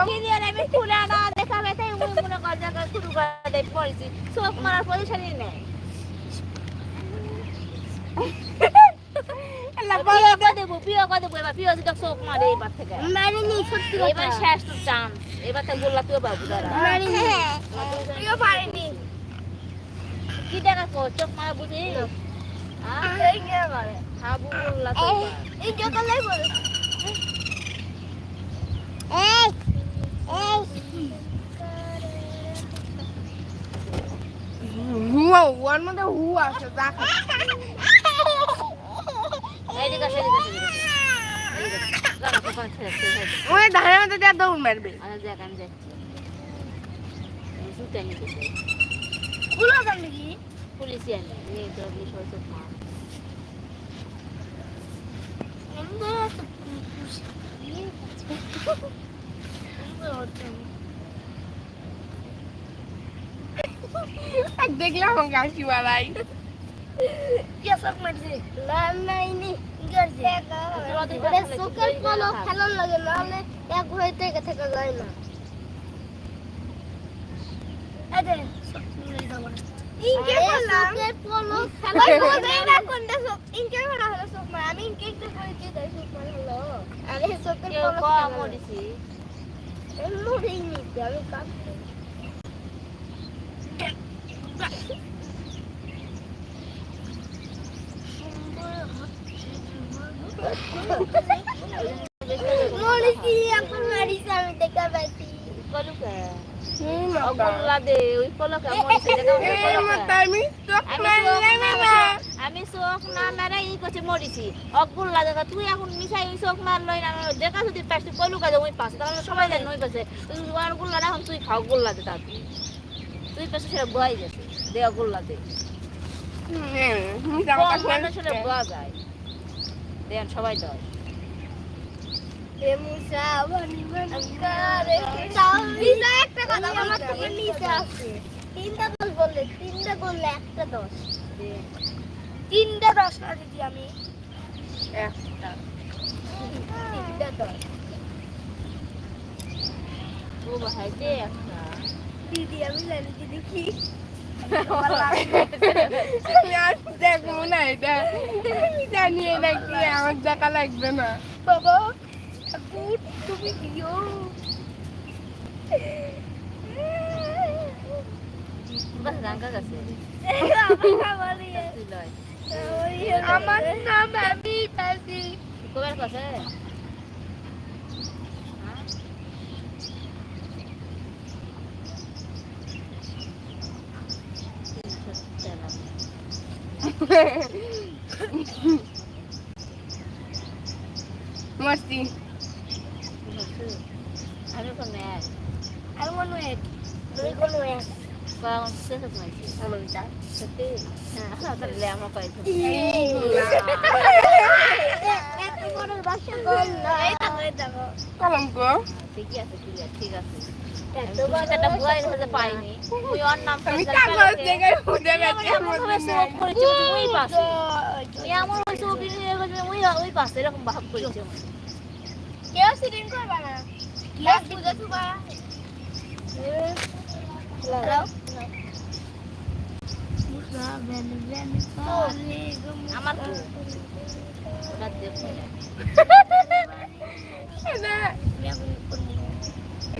আমি খুলে না মনে কর জায়গা শুরু করে দেই পড়েছি। চোখ মারার পজিশনই নেই। করে করে এবার শেষ চান্স। এবার তো বললা তুই বাবু পারিনি। কি দেখা কো চোখ মারা বুঝি হ্যাঁ বললা এই বল এই হুয়া ওর মধ্যে হু আছে দেখ। ওই ধানের মধ্যে যা দৌড় মারবে আচ্ছা, দেখ, আমি যাচ্ছি। জুতা নিতে পুলিশ হয়েছে, মা। দেখলাম আমাকে হাসি বাড়াই কে সব মারছে। না নাইনি গরছে ওরে সুকের পলো খেলার লাগে না হলে এক হয়ে থেকে থেকে যায় না। আরে ইনকে বললাম সুকের পলো খেলার লাগে না কোনটা সব ইনকে বলা হলো সব মা আমি ইনকে একটু বলছি তাই সব মার হলো আরে সুকের কেউ পলো কম মরেছি। মরেই নিতে আমি কাজ মরেছি এখন মারিছি আমি দেখা পাইছি কলুকে। হুম, অগুল্লা দে, ওই কলকে মরেছে, দেখা ওই এই কলকে। মাথা আমি চোখ আমি চোখ মারলে না না আমি চোখ না মারা ই করছে মরিছি অগুল্লা দেখা তুই এখন মিশাই ওই চোখ মারলই না দেখা যদি পাস তুই কলু কাজে ওই তাহলে সবাই জানে ওই পাশে তুই আর গুল্লা এখন তুই খাও গুল্লা দে তার তুই পাশে সেটা বয় গেছে দে অগুল্লা দে হলে বোয়া যায় দেন সবাই দয় একটা কথা আমার তোমার নিচে আছে। তিনটা দশ বললে তিনটা বললে একটা দশ তিনটা দশ না দিদি আমি। একটা। তিনটা দশ ও ভাই দে একটা? দিদি আমি জানি দিদি কি। আমি আর দেখব না এটা। আমি জানি এটা কি আমার দেখা লাগবে না। বাবা। বাস গেছে তুই লয় আমার নাম আমি পাশি কবার কাছে মস্তি। আমি কোন এক আমি কোনো এক তুমি কোনো এক. Ah, ঠিক আছে, মনে হয়। হয়ে এরকম ভাব করেছে। কেউ সিটিং করবে না কেউ বুঝে সুবা আমার না।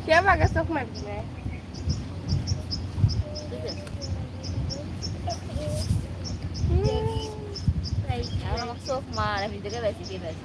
কে বাগে চোখ মারবে আমার চোখ মার, আমি দেখে পাইছি, কে পাইছি।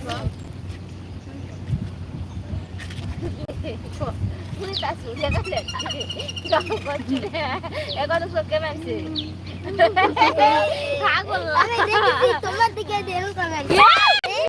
তোমার দিকে দেরু কমেন্ট